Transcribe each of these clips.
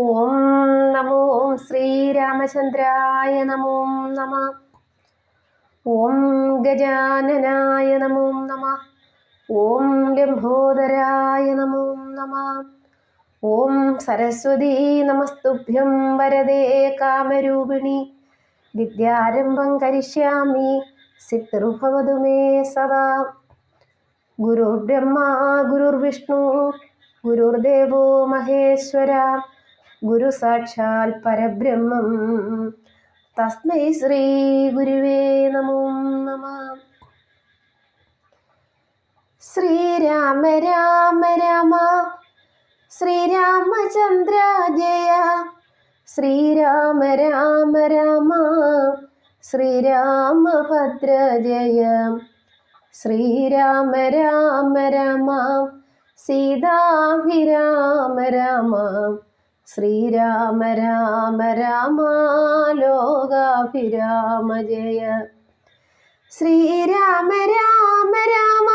ഓം നമോ ശ്രീരാമചന്ദ്രായ നമോ നമ. ഓം ഗജാനനായ നമോ നമ. ഓം ലംബോദരായ നമോ നമ. ഓം സരസ്വതീ നമസ്തുഭ്യം വരദേ കാമരൂപിണി. വിദ്യാരംഭം കരിഷ്യാമി. സിദ്ധുർഭവതു മേ സദാ. ഗുരുബ്രഹ്മാ ഗുരുർവിഷ്ണു ഗുരുർദേവോ മഹേശ്വര. ഗുരു സാക്ഷാൽ പരബ്രഹ്മം. തസ്മൈ ശ്രീ ഗുരുവേ നമോ നമ. ശ്രീരാമ രാമ രാമ. ശ്രീരാമചന്ദ്ര ജയ. ശ്രീരാമ രാമ രാമ. ശ്രീരാമഭദ്ര ജയ. ശ്രീരാമ രാമ രാമ. സീതാഭിരാമ രാമ. ശ്രീരാമ രാമ രാമ ലോകാഭിരാമ ജയ ശ്രീരാമ രാമ രാമ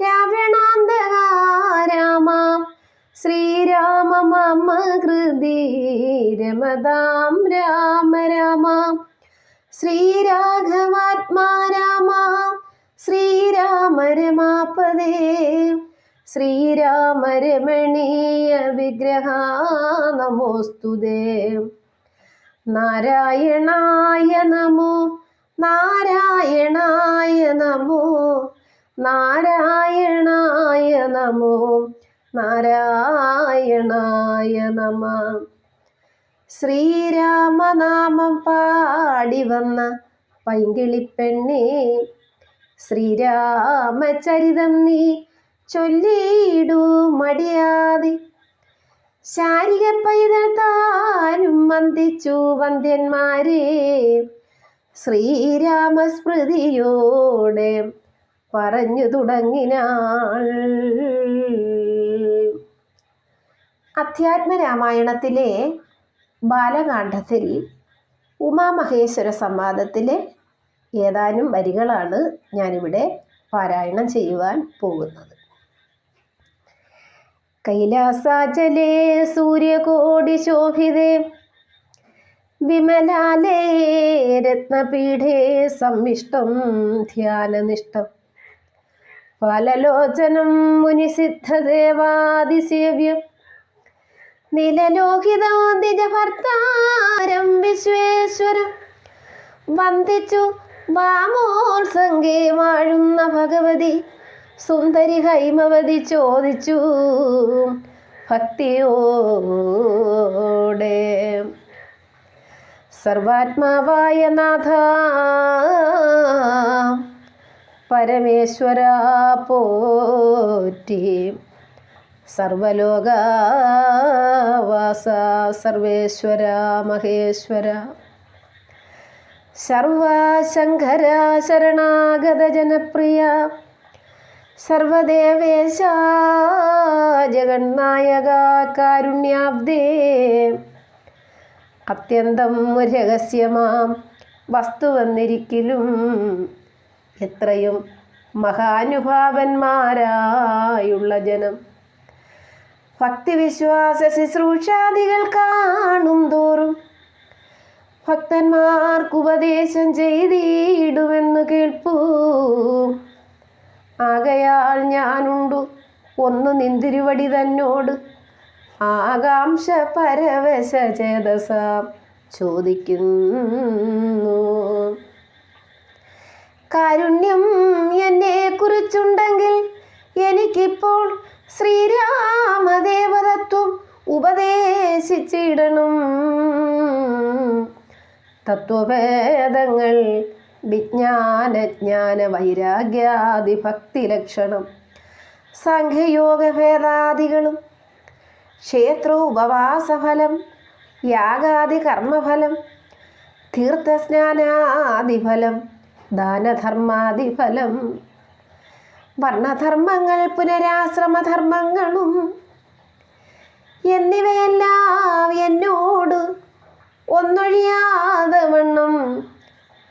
രാവണാന്തക രാമ ശ്രീരാമ മമ ഹൃദി രമതാം രാമ രാമ ശ്രീരാഘവാത്മാ രാമ ശ്രീരാമ രമാപദേ ശ്രീരാമ വിഗ്രഹ നമോസ്തു നാരായണായ നമോ നാരായണായ നമോ നാരായണായ നമോ നാരായണായ നമ ശ്രീരാമനാമം പാടി വന്ന പൈങ്കിളിപ്പെണ്ണേ ശ്രീരാമചരിതം നീ ചൊല്ലിയിടൂ മടിയാതെ. ശാരിക പൈതൽ താനും വന്ദിച്ചു വന്ദ്യന്മാരെ. ശ്രീരാമസ്മൃതിയോടെ പറഞ്ഞു തുടങ്ങിനാൾ. അധ്യാത്മരാമായണത്തിലെ ബാലകാന്ഡത്തിൽ ഉമാമഹേശ്വര സംവാദത്തിലെ ഏതാനും വരികളാണ് ഞാനിവിടെ പാരായണം ചെയ്യുവാൻ പോകുന്നത്. കൈലാസാചലേ സൂര്യകോടി ശോഭിതേ. വിമലാലേ രത്നപീഠേ സമ്മിഷ്ടം ധ്യാനനിഷ്ഠം. ഫലലോചനം മുനിസിദ്ധദേവാദിസേവ്യം നിലലോഹിതോദിജഭർത്താരം വിശ്വേശ്വരം. വന്ദിച്ചു വാമോത്സംഗേ വാഴുന്ന ഭഗവതി. സുന്ദരി ഹൈമവതി ചോദിച്ചു ഭക്തിയോടെ. സർവാത്മാവായ നാഥ പരമേശ്വര പോറ്റി. സർവലോകവാസ സർവേശ്വര മഹേശ്വര. സർവശങ്കര ശരണാഗത ജനപ്രിയ. സർവദേവേശ ജഗന്നായക കാരുണ്യാബ്ദേ അത്യന്തം രഹസ്യമാം വസ്തു വന്നിരിക്കലും എത്രയും മഹാനുഭാവന്മാരായുള്ള ജനം. ഭക്തിവിശ്വാസ ശുശ്രൂഷാദികൾ കാണും തോറും ഭക്തന്മാർക്ക് ഉപദേശം ചെയ്തിടുമെന്ന് കേൾപ്പൂ. ആകയാൽ ഞാനുണ്ടു. ഒന്ന് നിന്തിരുവടി തന്നോട്. ആകാംക്ഷ പരവശ ചേതസ ചോദിക്കുന്നു. കാരുണ്യം എന്നെ കുറിച്ചുണ്ടെങ്കിൽ എനിക്കിപ്പോൾ ശ്രീരാമദേവതത്വം ഉപദേശിച്ചിടണം. തത്വഭേദങ്ങൾ വിജ്ഞാനജ്ഞാന വൈരാഗ്യാദി ഭക്തി ലക്ഷണം സംഘയോഗഭേദാദികളും ക്ഷേത്ര ഉപവാസഫലം യാഗാദി കർമ്മഫലം തീർത്ഥസ്നാനാദിഫലം ദാനധർമാദിഫലം വർണധർമ്മങ്ങൾ പുനരാശ്രമധർമ്മങ്ങളും എന്നിവയെല്ലാം എന്നോട് വണ്ണം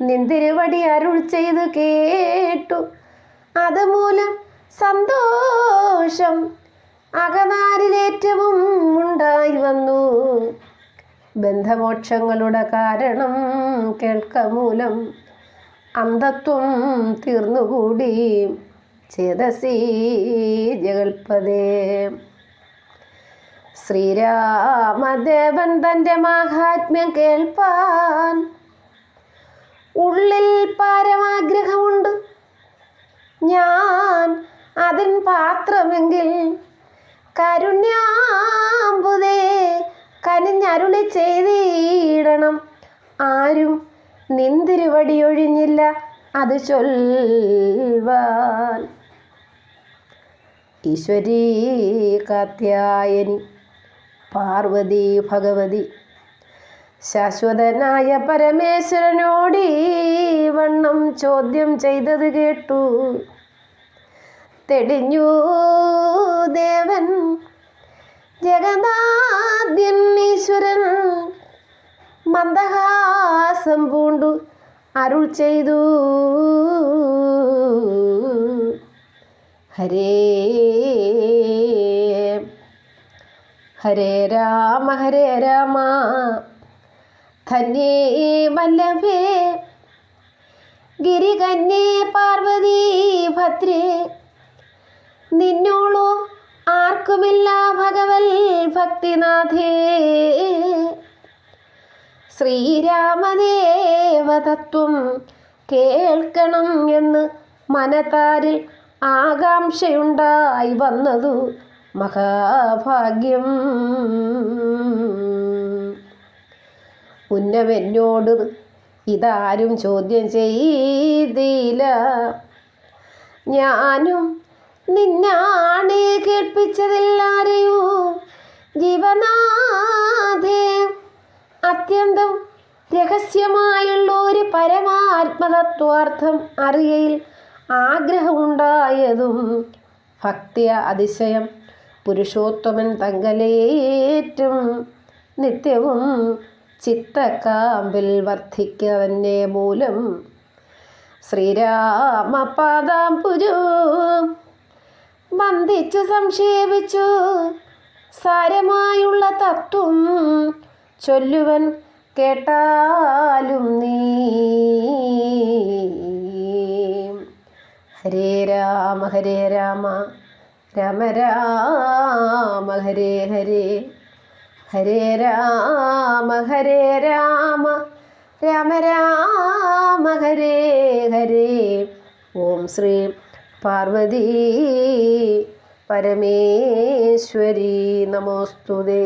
നിന്തിരുവടി അരുൾ ചെയ്തു കേട്ടു. അതുമൂലം സന്തോഷം അകനാരിലേറ്റവും ഉണ്ടായി വന്നു. ബന്ധമോക്ഷങ്ങളുടെ കാരണം കേൾക്കമൂലം അന്ധത്വം തീർന്നുകൂടി. ചേതസി ജഗൽപദേ ശ്രീരാമദേവൻ തന്റെ മാഹാത്മ്യം കേൾപ്പാൻ ഉള്ളിൽ പരമാഗ്രഹമുണ്ട്. ഞാൻ അതിൻ പാത്രമെങ്കിൽ കരുണ്യാമ്പുതേ കനിഞ്ഞരുളി ചെയ്തിടണം. ആരും നിന്തിരുവടിയൊഴിഞ്ഞില്ല അത് ചൊൽവാൻ. ഈശ്വരീ കാത്യായനി പാർവതി ഭഗവതി. ശാശ്വതനായ പരമേശ്വരനോടി വണ്ണം ചോദ്യം ചെയ്തത് കേട്ടു. തെളിഞ്ഞു ദേവൻ ജഗന്നാദ്യൻ ഈശ്വരൻ മന്ദഹാസം പൂണ്ടു അരുൾ ചെയ്തു. ഹരേ ഹരേ രാമ ഹരേ രാമ. ധന്യേ വല്ലഭേ ഗിരികന്യേ പാർവതി ഭദ്രേ നിന്നോളോ ആർക്കുമില്ല ഭഗവൽ ഭക്തിനാഥേ. ശ്രീരാമദേവതത്വം കേൾക്കണം എന്ന് മനതാരിൽ ആകാംക്ഷയുണ്ടായി വന്നതു മഹാഭാഗ്യം. ഉന്നവെന്നോട് ഇതാരും ചോദ്യം ചെയ്തില്ല. ഞാനും നിന്നാണ് കേൾപ്പിച്ചതില്ലാരെയോ? ജീവനാഥേ അത്യന്തം രഹസ്യമായുള്ള ഒരു പരമാത്മതത്വാർത്ഥം അറിയയിൽ ആഗ്രഹമുണ്ടായതും ഭക്തിയ അതിശയം പുരുഷോത്തമൻ തങ്കലേറ്റും നിത്യവും ചിത്തക്കാമ്പിൽ വർദ്ധിക്കവന്നെ മൂലം ശ്രീരാമപാദാം പുരു. വന്ദിച്ചു സംക്ഷേപിച്ചു സാരമായുള്ള തത്വം ചൊല്ലുവൻ കേട്ടാലും നീ. ഹരേ രാമ ഹരേ രാമ രാമ രാമ ഹരേ ഹരേ. ഹരേ രാമ ഹരേ രാമ രാമ രാമ ഹരേ ഹരേ. ഓം ശ്രീ പാർവതി പരമേശ്വരി നമോസ്തുതേ.